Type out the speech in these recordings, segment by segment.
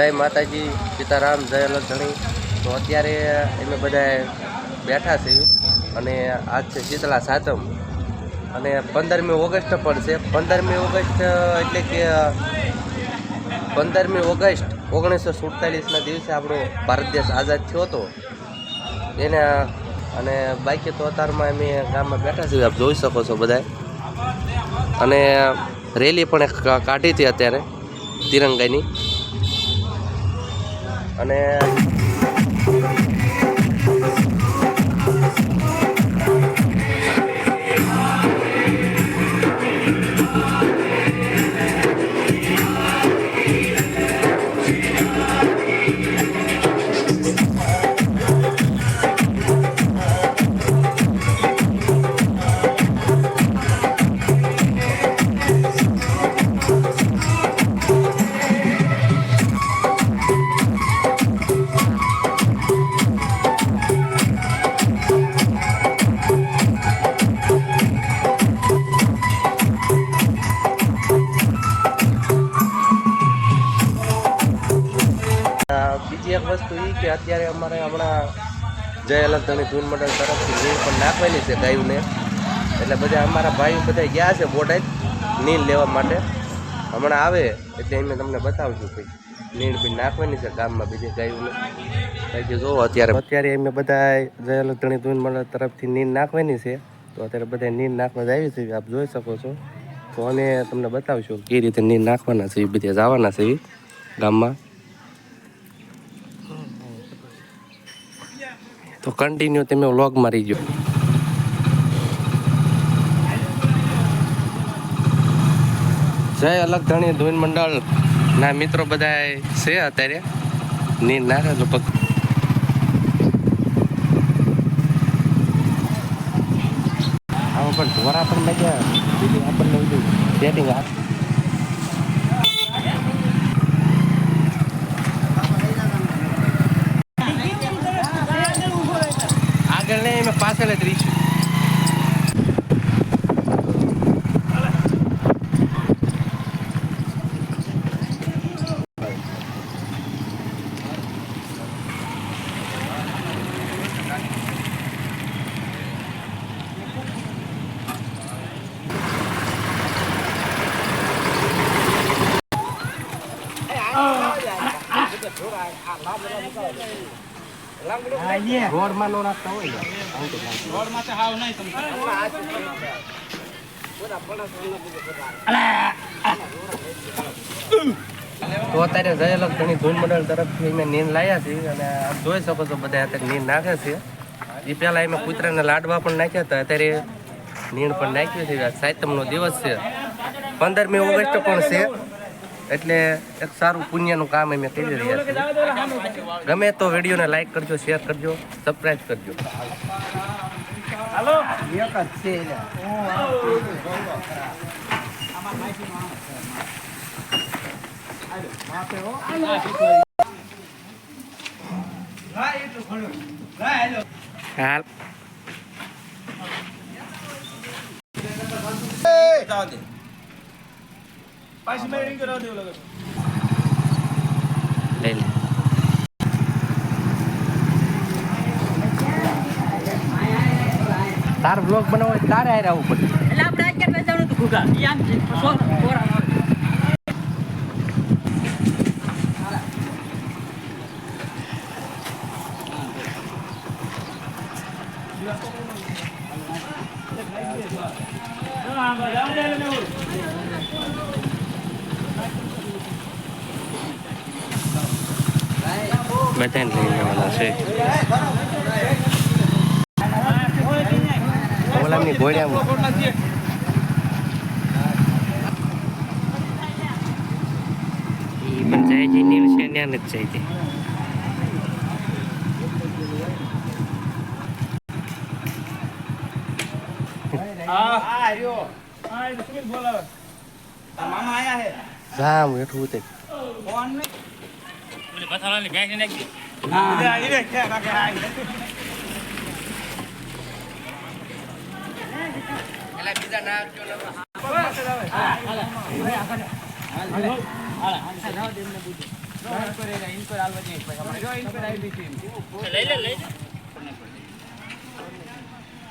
જય માતાજી, સીતારામ, જય લક્ષણી તો અત્યારે અમે બધા બેઠા છીએ અને આજ છે શીતળા સાતમ. અને પંદરમી ઓગસ્ટ પણ છે. પંદરમી ઓગસ્ટ, એટલે કે, પંદરમી ઓગસ્ટ ઓગણીસો સુડતાલીસના દિવસે આપણો ભારત દેશ આઝાદ થયો હતો. એને, અને બાકી તો અત્યારમાં અમે ગામમાં બેઠા છીએ. આપ જોઈ શકો છો બધા અને રેલી પણ કાઢી હતી અત્યારે, તિરંગાની. અને અત્યારે અમારે હમણાં જય ધૂન મંડળ તરફથી નીલ પણ નાખવાની છે ગાયુંને. એટલે બધા અમારા ભાઈઓ બધા ગયા છે બોટાદ નીલ લેવા માટે. હમણાં આવે એટલે એમને તમને બતાવશું ભાઈ. નીલ બી નાખવાની છે ગામમાં બીજે ગાયુંને. બાકી જોવો અત્યારે. અત્યારે એમને બધા જય અલગધણી ધૂન મંડળ તરફથી નીલ નાખવાની છે. તો અત્યારે બધા નીલ નાખવા જ આવી છે. આપ જોઈ શકો છો. તો અને તમને બતાવશું કઈ રીતે નીલ નાખવાના છે, એ બધા જવાના છે ગામમાં. તો કન્ટિન્યુ તમે વ્લોગ મારી ગયો જય અલગ ધણી ધૂન મંડળ. ના, મિત્રો બધા છે અત્યારે. ની નાખે તો પગ પણ ધોરા પણ લાગ્યા. બીજું આપણને બધું સેટિંગ આગળ નહીં એમાં પાછળ જ તો અત્યારે જયેલો ઘણી ધૂન મંડળ તરફથી અમે નીંદ લાવ્યા છીએ અને આપ જોઈ શકો છો બધા અત્યારે નીંદ નાખે છે. એ પહેલાં અમે કૂતરાને લાડવા પણ નાખ્યા હતા, અત્યારે નીંદ પણ નાખ્યું છે. સાતમનો દિવસ છે. પંદરમી ઓગસ્ટ પણ છે. એટલે એક સારું પુણ્યનું કામ અમે કરી રહ્યા છીએ. ગમે તો વિડીયોને લાઈક કરજો શેર કરજો સબસ્ક્રાઈબ કરજો. હાલ. લઈ લે તાર બ્લોગ બનાવો તારે આવું પડે એટલે આપણે અત્યારે વેચાણું હતું ઘૂઘા. ઈ આમ છે. બધાને લઈ લેવાના છે ઓલાની ઘોડિયામાં ઈ પણ જાય છે નીલ છે ત્યાં જ જાય છે જામ હેઠું ઉતર પેલા બીજા ના ને. લઈ લે લઈ લે.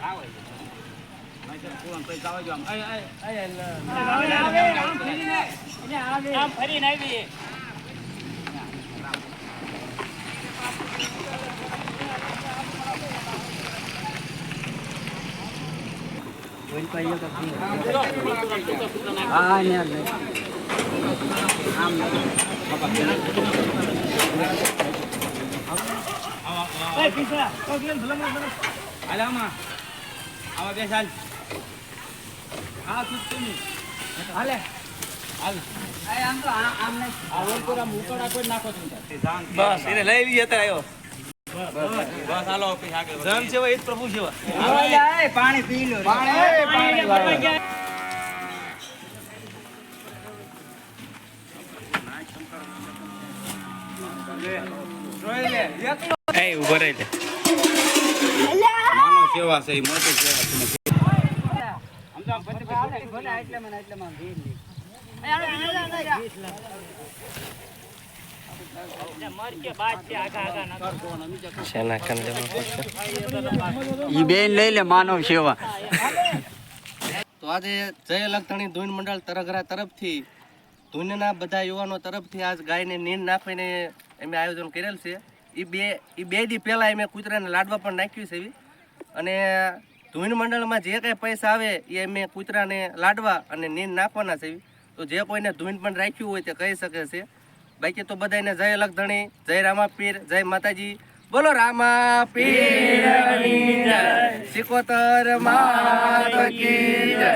આવી. પીછા તો કેમ ભલા મને આલામાં આવા બે સાલ હા તું તું હાલે બસ એને લઈ લઈએ અત્યારે આવ્યો. બસ હાલો ઓફિસ સેવા એ જ પ્રભુ સેવા પાણી પી લો પાણી પાણી ભરવા ગયા જોઈ લે એકલો એ ઊભો રહી લે. માનવ સેવા છે મોટી સેવા છે. તો આમ પછી શેના કાન લેવા પડશે ઈ બેન લઈ લે માનવ સેવા. તો આજે જય લખતણી ધૂન મંડળ તરગરા તરફથી ધૂનના બધા યુવાનો તરફથી આજ ગાયને નીંદ નાખીને અમે આયોજન કરેલ છે. એ બે એ બે દી પહેલાં અમે કૂતરાને લાડવા પણ નાખ્યું છે એવી. અને ધૂન મંડળમાં જે કાંઈ પૈસા આવે એ અમે કૂતરાને લાડવા અને નીંદ નાખવાના છે તો જે કોઈને ધૂન પણ રાખ્યું હોય તે કહી શકે છે. બાકી તો બધાને જય લખધણી જય રામા પીર જય માતાજી બોલો રામા પીર સિકોતર માત કી જય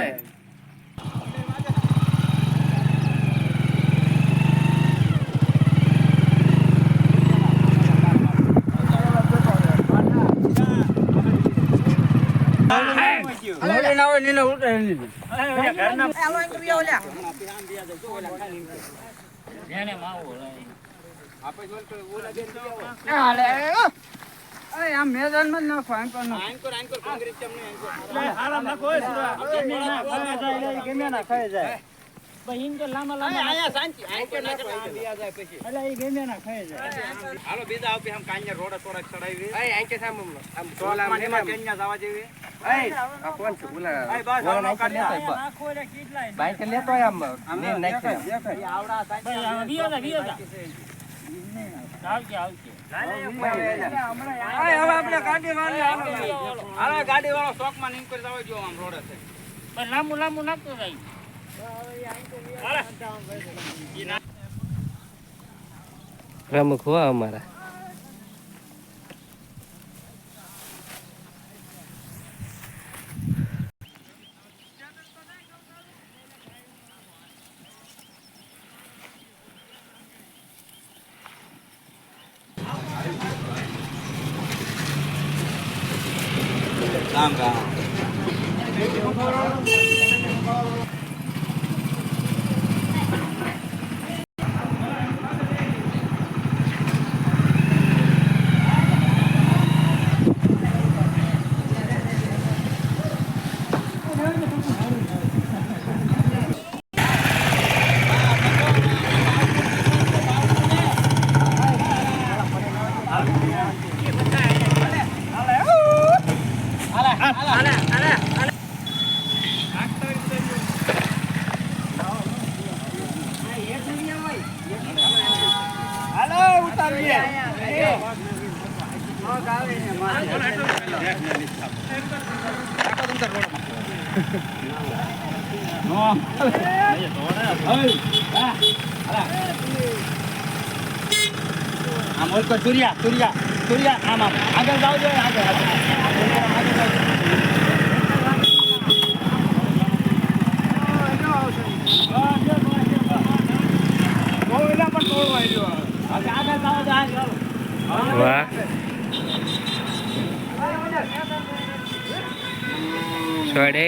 લોડી ના હોય નીને ઉલટે નીને જેને માવો લઈ હાલે અરે આમ મેદાનમાં જ નાખો આમ પણ નાખો. આંકોર આંકોર કોંગ્રેસ ચમને આંકોર. આરામ નાખો એ સુરા. ગમે ના ખાઈ જાય. એટલે તો લાંબા લાંબા આયા શાંતિ ના કરે આમ જાય પછી. એટલે એ ગમે ના ખાઈ જાય. હાલો બીજા આપી આમ કાંઈ રોડ થોડાક ચડાવી. એ આંકે સામ આમ ટોલ આમ એમાં કેન્યા જવા જેવી. આય આ કોણ છે? બોલા. આય બસ આનો કાઢી નાખો. એટલે કેટલાય. બાઈક લેતો આમ ને નાખી આવજે આવજે. ગાડી વાળી વાળો. શોખમાં નીકળી જવા જો આમ રોડે લાંબુ લાંબુ નાખતો જાય. પ્રમુખ હો અમારા કામ રામ આમ ઓલકો ચુરિયા ચુરિયા ચુરિયા આમ આમ. આગળ જાવ જોઈએ આગળ આગળ. વાહ. છોડે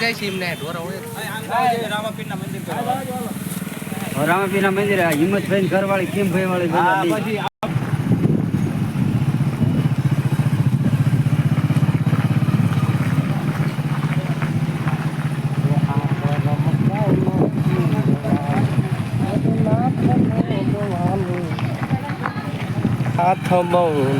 જાય છે એમને ઢોરા હોય રામાપીરના મંદિર રામાપીના મંદિરે હિંમતભાઈ ઘરવાળી કિમભાઈ વાળી પછી હાથ બહુ